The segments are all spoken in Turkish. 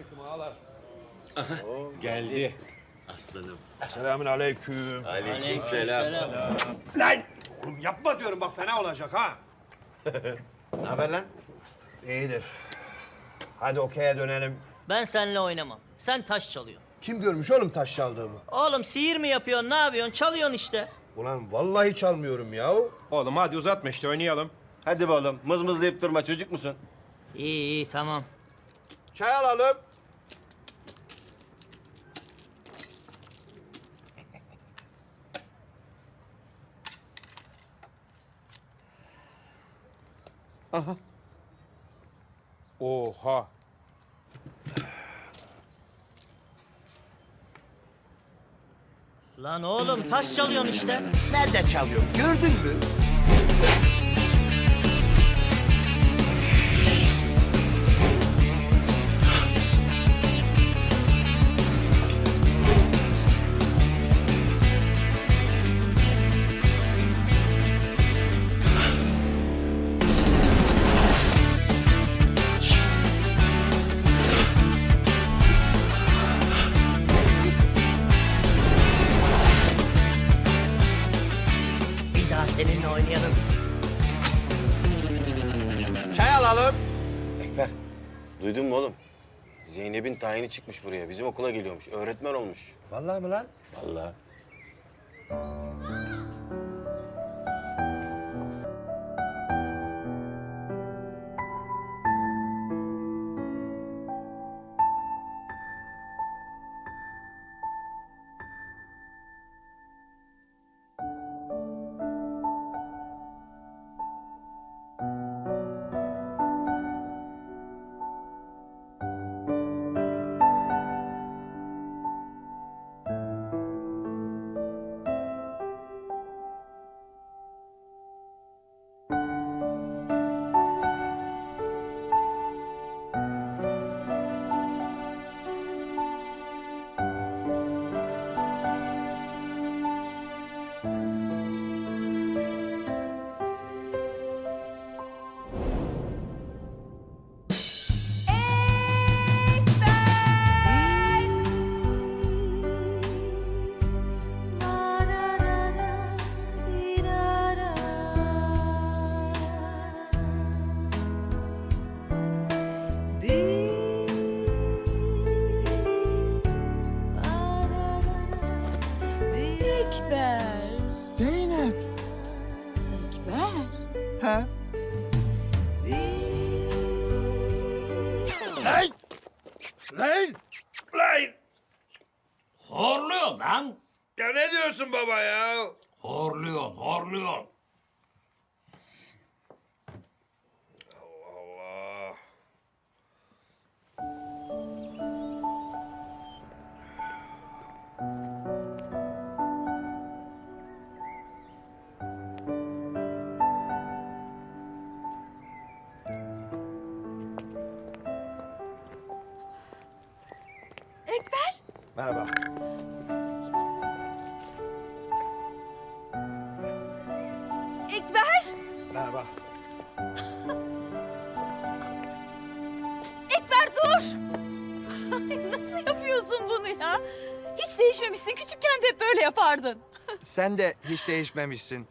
Aleyküm ağalar. Geldi. Aslanım. Selamün aleyküm. Aleykümselam. Lan! Oğlum yapma diyorum bak fena olacak ha. Ne haber lan? İyidir. Hadi okey'e dönelim. Ben seninle oynamam. Sen taş çalıyorsun. Kim görmüş oğlum taş çaldığımı? Oğlum sihir mi yapıyorsun, ne yapıyorsun? Çalıyorsun işte. Ulan vallahi çalmıyorum ya. Oğlum hadi uzatma işte oynayalım. Hadi be oğlum. Mızmızlayıp durma. Çocuk musun? İyi iyi tamam. Çay alalım. Oha. Lan oğlum taş çalıyorsun işte. Nerede çalıyorum gördün mü? Duydun mu oğlum? Zeynep'in tayini çıkmış buraya. Bizim okula geliyormuş. Öğretmen olmuş. Vallahi mi lan? Vallahi. Lan! Lan! Horluyor lan. Ya ne diyorsun baba ya? Horluyor, horluyor. Ekber. Merhaba. Ekber. Merhaba. Ekber dur. Nasıl yapıyorsun bunu ya? Hiç değişmemişsin. Küçükken de hep böyle yapardın. Sen de hiç değişmemişsin.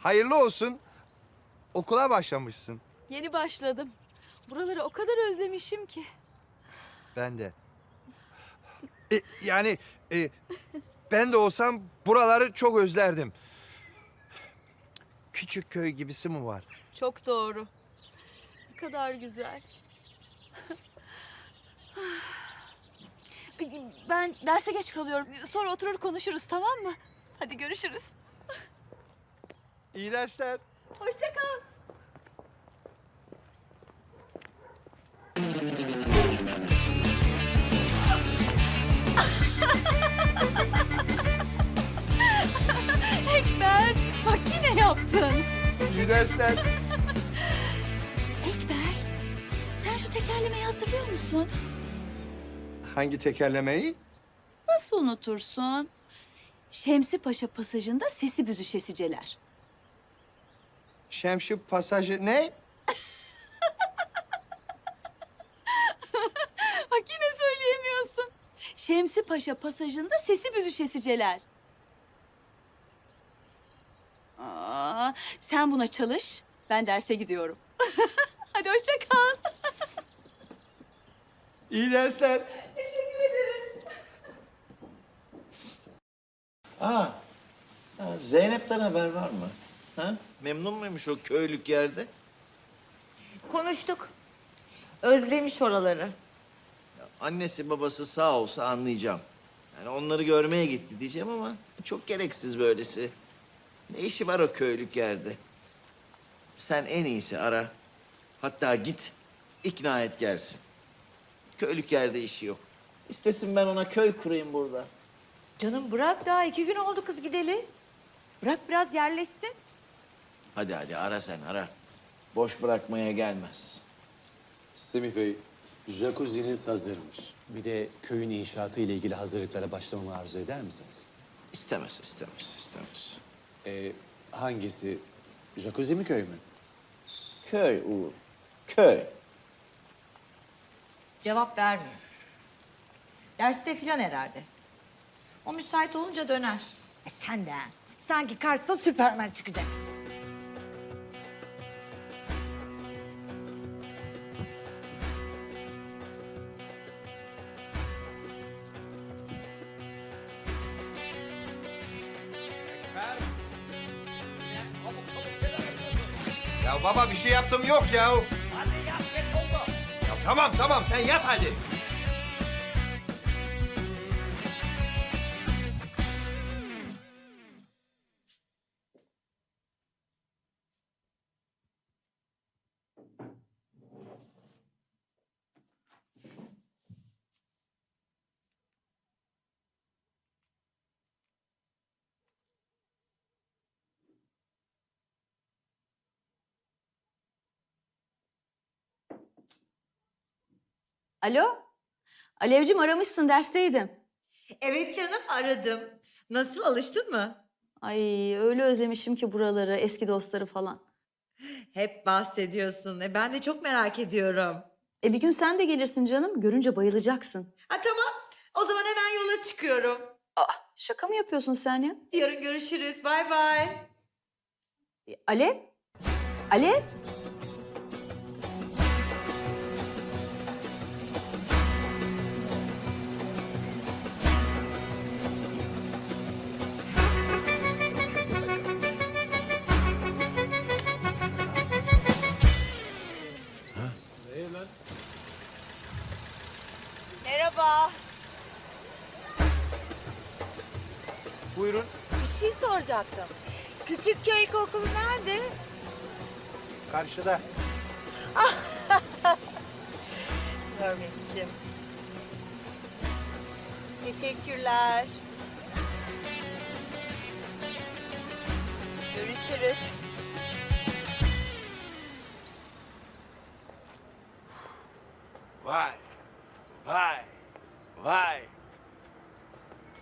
Hayırlı olsun. Okula başlamışsın. Yeni başladım. Buraları o kadar özlemişim ki. Ben de. E, yani e, ben de olsam buraları çok özlerdim. Küçük köy gibisi mi var? Çok doğru. Ne kadar güzel. Ben derse geç kalıyorum. Sonra oturur konuşuruz tamam mı? Hadi görüşürüz. İyi dersler. Hoşça kal. Bak yine yaptın. İyi dersler. Ekber, sen şu tekerlemeyi hatırlıyor musun? Hangi tekerlemeyi? Nasıl unutursun? Şemsi Paşa pasajında sesi büzüşesiceler. Şemsi pasajı ne? Bak yine söyleyemiyorsun. Şemsi Paşa pasajında sesi büzüşesiceler. Sen buna çalış. Ben derse gidiyorum. Hadi hoşça kal. İyi dersler. Aa, ha, Zeynep'ten haber var mı? Ha? Memnun muymuş o köylük yerde? Konuştuk. Özlemiş oraları. Annesi babası sağ olsa anlayacağım. Yani onları görmeye gitti diyeceğim ama çok gereksiz böylesi. Ne işi var o köylük yerde? Sen en iyisi ara. Hatta git, ikna et gelsin. Köylük yerde işi yok. İstesin ben ona köy kurayım burada. Canım bırak daha iki gün oldu kız gideli. Bırak biraz yerleşsin. Hadi hadi ara sen ara. Boş bırakmaya gelmez. Semih Bey, jacuzzi'niz hazırmış. Bir de köyün inşaatı ile ilgili hazırlıklara başlamamı arzu eder misiniz? İstemez, istemez, istemez. Ee, hangisi? Jacuzzi mi köy mü? Köy Uğur, köy. Cevap vermiyor. Derste filan herhalde. O müsait olunca döner. E sen de ha. Sanki karşısına Süpermen çıkacak. Ya baba bir şey yaptım yok ya. Hadi yat geç oldu. Ya tamam tamam sen yat hadi. Alo? Alevcim aramışsın dersteydim. Evet canım aradım. Nasıl alıştın mı? Ay öyle özlemişim ki buraları, eski dostları falan. Hep bahsediyorsun. E, ben de çok merak ediyorum. E bir gün sen de gelirsin canım. Görünce bayılacaksın. Ha tamam. O zaman hemen yola çıkıyorum. Şaka mı yapıyorsun sen ya? Yarın görüşürüz. Bay bay. E, Alev? Alev? Şey soracaktım. Küçük köy okulu nerede? Karşıda. Görmemişim. Teşekkürler. Görüşürüz. Vay, vay, vay.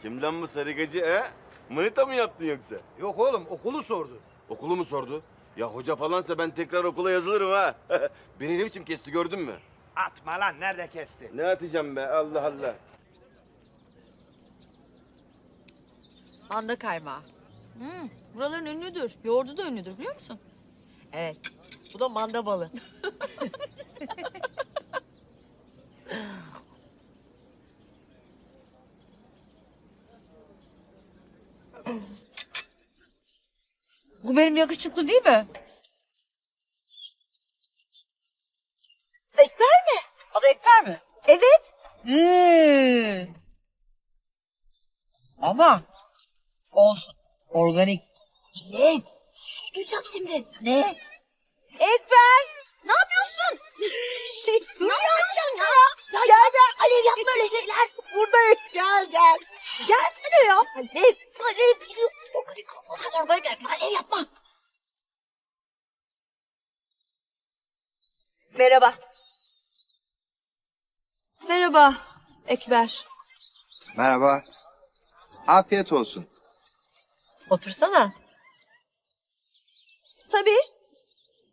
Kimden bu sarıgacı he? Manita mı yaptın yoksa? Yok oğlum okulu sordu. Okulu mu sordu? Ya hoca falansa ben tekrar okula yazılırım ha. Beni ne biçim kesti gördün mü? Atma lan nerede kesti? Ne atacağım be Allah Allah. Manda kaymağı. Hmm, buraların ünlüdür. Yoğurdu da ünlüdür biliyor musun? Evet. Bu da manda balı. Bu benim yakışıklı değil mi? Ekber mi? Adı Ekber mi? Evet. Hmm. Ama olsun. Organik. Ne? Duyacak şimdi. Ne? Ekber! Ekber. Merhaba. Afiyet olsun. Otursana. Tabii.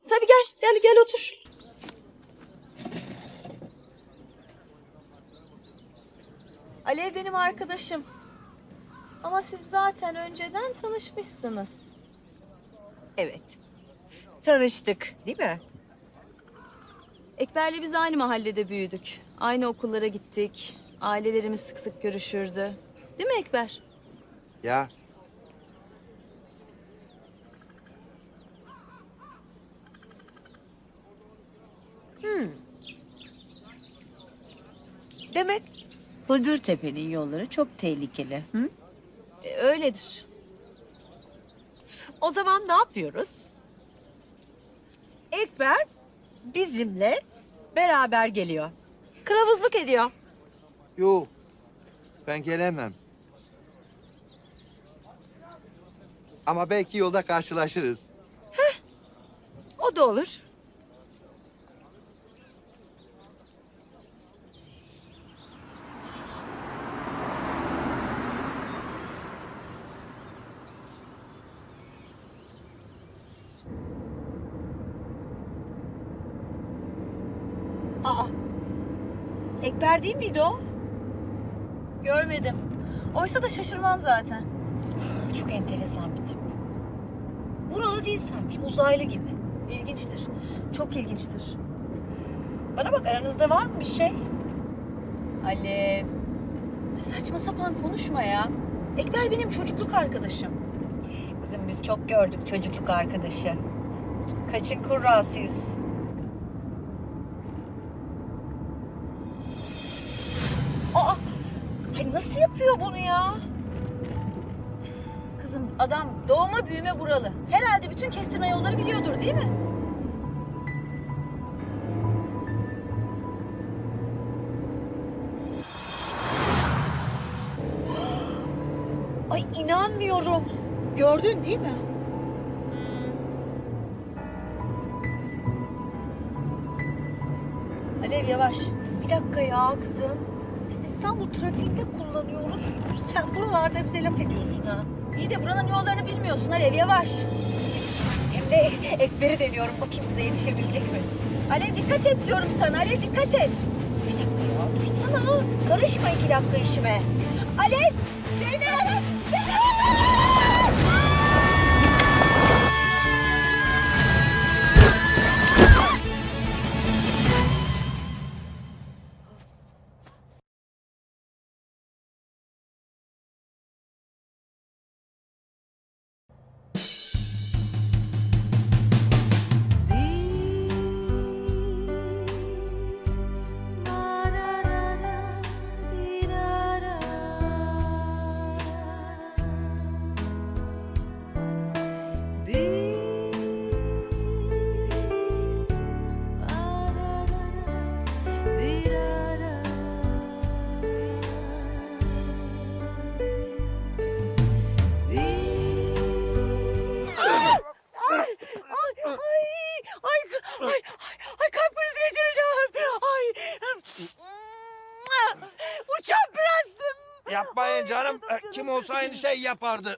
Tabii gel. Gel gel otur. Alev benim arkadaşım. Ama siz zaten önceden tanışmışsınız. Evet. Tanıştık değil mi? Ekber'le biz aynı mahallede büyüdük. Aynı okullara gittik. Ailelerimiz sık sık görüşürdü. Değil mi Ekber? Ya Demek Hıdırtepe'nin yolları çok tehlikeli. Hı? E, öyledir. O zaman ne yapıyoruz? Ekber bizimle beraber geliyor. Kılavuzluk ediyor. Yok. Ben gelemem. Ama belki yolda karşılaşırız. O da olur. Aa, Ekber değil miydi o? Görmedim. Oysa da şaşırmam zaten. Çok enteresan bir tip. Buralı değil sanki, uzaylı gibi. İlginçtir. Çok ilginçtir. Bana bak aranızda var mı bir şey? Alev. Saçma sapan konuşma ya. Ekber benim çocukluk arkadaşım. Kızım biz çok gördük çocukluk arkadaşı. Kaçın kurrasıyız. Nasıl yapıyor bunu ya? Kızım adam doğma büyüme buralı. Herhalde bütün kestirme yolları biliyordur değil mi? Ay inanmıyorum. Gördün değil mi? Alev yavaş. Bir dakika ya kızım. Biz İstanbul trafiğinde kullanıyoruz. Sen buralarda bize laf ediyorsun ha. İyi de buranın yollarını bilmiyorsun Alev yavaş. Hem de ekberi deniyorum bakayım bize yetişebilecek mi? Alev dikkat et diyorum sana. Alev dikkat et. Bir dakika ya dursana. Karışma iki dakika işime. Alev! Ay, Kim olsa aynı şey yapardı.